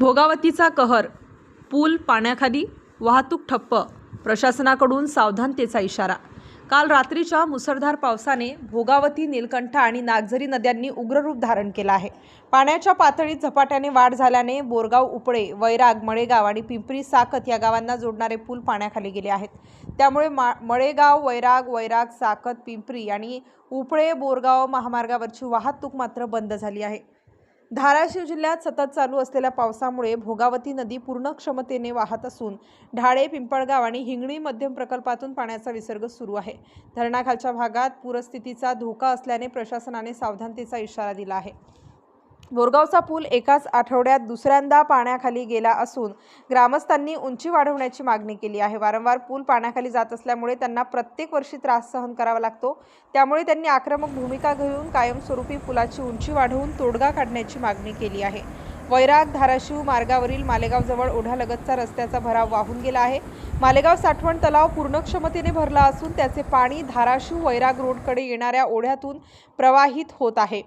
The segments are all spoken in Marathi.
भोगावतीचा कहर पूल पाण्याखाली वाहतूक ठप्प प्रशासनाकडून सावधानतेचा इशारा. काल रात्रीच्या मुसळधार पावसाने भोगावती निलकंठ आणि नागझरी नद्यांनी उग्र रूप धारण केलं आहे. पाण्याच्या पातळीत झपाट्याने वाढ झाल्याने बोरगाव उपळे वैराग मळेगाव आणि पिंपरी साकत या गावांना जोडणारे पूल पाण्याखाली गेले आहेत. त्यामुळे मा मळेगाव वैराग वैराग साकत पिंपरी आणि उपळे बोरगाव महामार्गावरची वाहतूक मात्र बंद झाली आहे. धाराशिव जिल्ह्यात सतत चालू असलेल्या पावसामुळे भोगावती नदी पूर्ण क्षमतेने वाहत असून ढाळे पिंपळगाव आणि हिंगणी मध्यम प्रकल्पातून पाण्याचा विसर्ग सुरू आहे. धरणाखालच्या भागात पूरस्थितीचा धोका असल्याने प्रशासनाने सावधानतेचा इशारा दिला आहे. बोरगावचा पूल एकाच आठवड्यात दुसऱ्यांदा पाण्याखाली गेला असून ग्रामस्थांनी उंची वाढवण्याची मागणी केली आहे. वारंवार पूल पाण्याखाली जात असल्यामुळे त्यांना प्रत्येक वर्षी त्रास सहन करावा लागतो. त्यामुळे त्यांनी आक्रमक भूमिका घेऊन कायमस्वरूपी पुलाची उंची वाढवून तोडगा काढण्याची मागणी केली आहे. वैराग धाराशिव मार्गावरील मालेगावजवळ ओढ्यालगतचा रस्त्याचा भराव वाहून गेला आहे. मालेगाव साठवण तलाव पूर्ण क्षमतेने भरला असून त्याचे पाणी धाराशिव वैराग रोडकडे येणाऱ्या ओढ्यातून प्रवाहित होत आहे.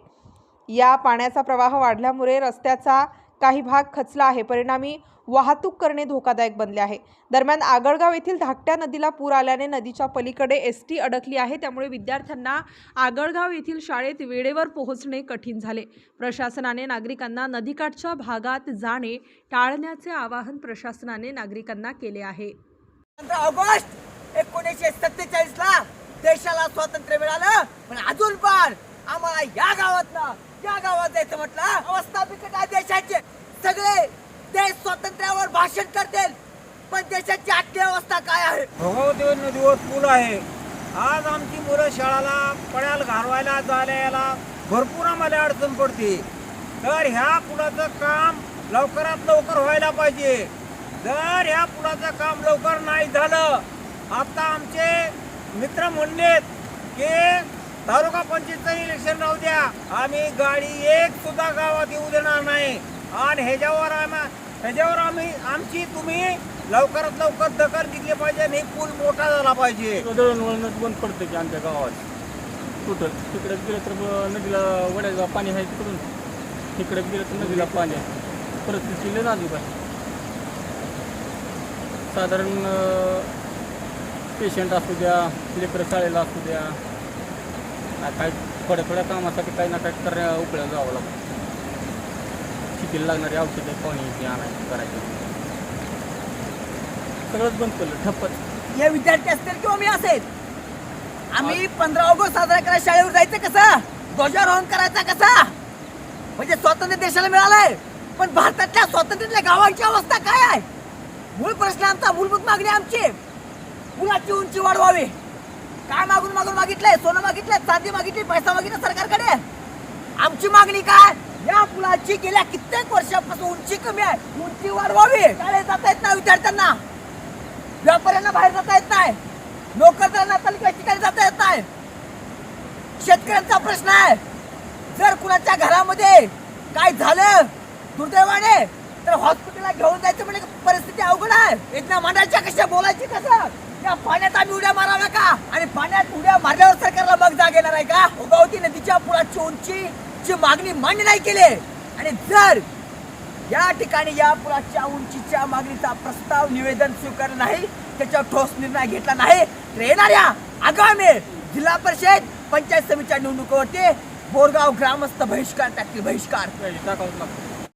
या पाण्याचा प्रवाह वाढल्यामुळे रस्त्याचा काही भाग खचला आहे. परिणामी वाहतूक करणे धोकादायक बनले आहे. दरम्यान आगळगाव येथील धाकट्या नदीला पूर आल्याने नदीच्या पलीकडे एस टी अडकली आहे. त्यामुळे विद्यार्थ्यांना आगळगाव येथील शाळेत वेळेवर पोहोचणे कठीण झाले. प्रशासनाने नागरिकांना नदीकाठच्या भागात जाणे टाळण्याचे आवाहन प्रशासनाने नागरिकांना केले आहे. ऑगस्ट एकोणीसशे सत्तेचाळीस ला देशाला स्वातंत्र्य मिळालं. पण अजून पण आम्हाला या गावातनं या गावात जायचं म्हटलं अवस्था बिकट आहे देशाचे. सगळे देश स्वातंत्र्यावर भाषण करतील. पण देशाची आजची अवस्था काय आहे? भोगावती नदीवर पूल आहे. आज आमची मुलं शाळाला पड्याला घालवायला जायला यायला भरपूर आम्हाला अडचण पडते. तर ह्या पुलाचं काम लवकरात लवकर व्हायला पाहिजे. जर ह्या पुलाचं काम लवकर नाही झालं आता आमचे मित्र म्हणलेत की तालुका पंचायतचं इलेक्शन राहू द्या. आम्ही गाडी एक सुद्धा गावात येऊ देणार नाही. आणि ह्याच्यावर आम्हा ह्याच्यावर आम्ही आमची तुम्ही लवकरात लवकर दखल घेतली पाहिजे आणि पूल मोठा झाला पाहिजे. दळणवळणच बंद पडतं की आमच्या गावात. टोटल तिकडे गेलं तर नदीला वड्याला पाणी आहे तिकडून. तिकडे गेलं तर नदीला पाणी आहे. परिस्थितीला नाजूक आहे. साधारण पेशंट असू द्या लेकरं शाळेला असू द्या काही थोड्या थोड्या कामासाठी काही ना काही करण्या उपळ्या जावं लागतं. शिकीला लागणारी औषधे पाणी ते आणायची करायची. सगळंच बंद केलं ठप्पच. या विद्यार्थी असतील किंवा मी असेल आम्ही पंधरा ऑगस्ट साजरा करायला शाळेवर जायचं कसं? ध्वजारोहण करायचा कसा? म्हणजे स्वातंत्र्य देशाला मिळालंय पण भारतातल्या स्वातंत्र्यातल्या गावांची अवस्था काय आहे? मूळ प्रश्न आमचा मूलभूत मागणी आमची. मुलाची उंची वाढवावी. मागून मागितलंय सोनं मागितलंय चांदी मागितली पैसा मागितला सरकारकडे. आमची मागणी काय? या पुलाची गेल्या कित्येक वर्षापासून उंची कमी आहे उंची वाढवावी. शाळेत जाता येत नाही विद्यार्थ्यांना. व्यापाऱ्यांना बाहेर जाता येत नाही. नोकरदारांना तालुक्या ठिकाणी जाता येत नाही. शेतकऱ्यांचा प्रश्न आहे. जर कुणाच्या घरामध्ये काय झालं दुर्दैवाने तर हॉस्पिटलला घेऊन जायचं म्हणजे परिस्थिती अवघड आहे. वेदना म्हणायच्या कशा बोलायची कसं? या पाण्यात आम्ही उड्या माराव्या का? आणि पाण्यात उड्या मारल्यावर सरकारला मग जाग येणार आहे का? उगवती नदीच्या पुलाची उंची ची मागणी मान्य नाही केली. आणि जर या ठिकाणी या पुलाच्या उंचीच्या मागणीचा प्रस्ताव निवेदन स्वीकारलं नाही त्याच्यावर ठोस निर्णय घेतला नाही तर येणाऱ्या आगामी जिल्हा परिषद पंचायत समितीच्या निवडणुकीवरती बोरगाव ग्रामस्थ बहिष्कार टाकतील बहिष्कार.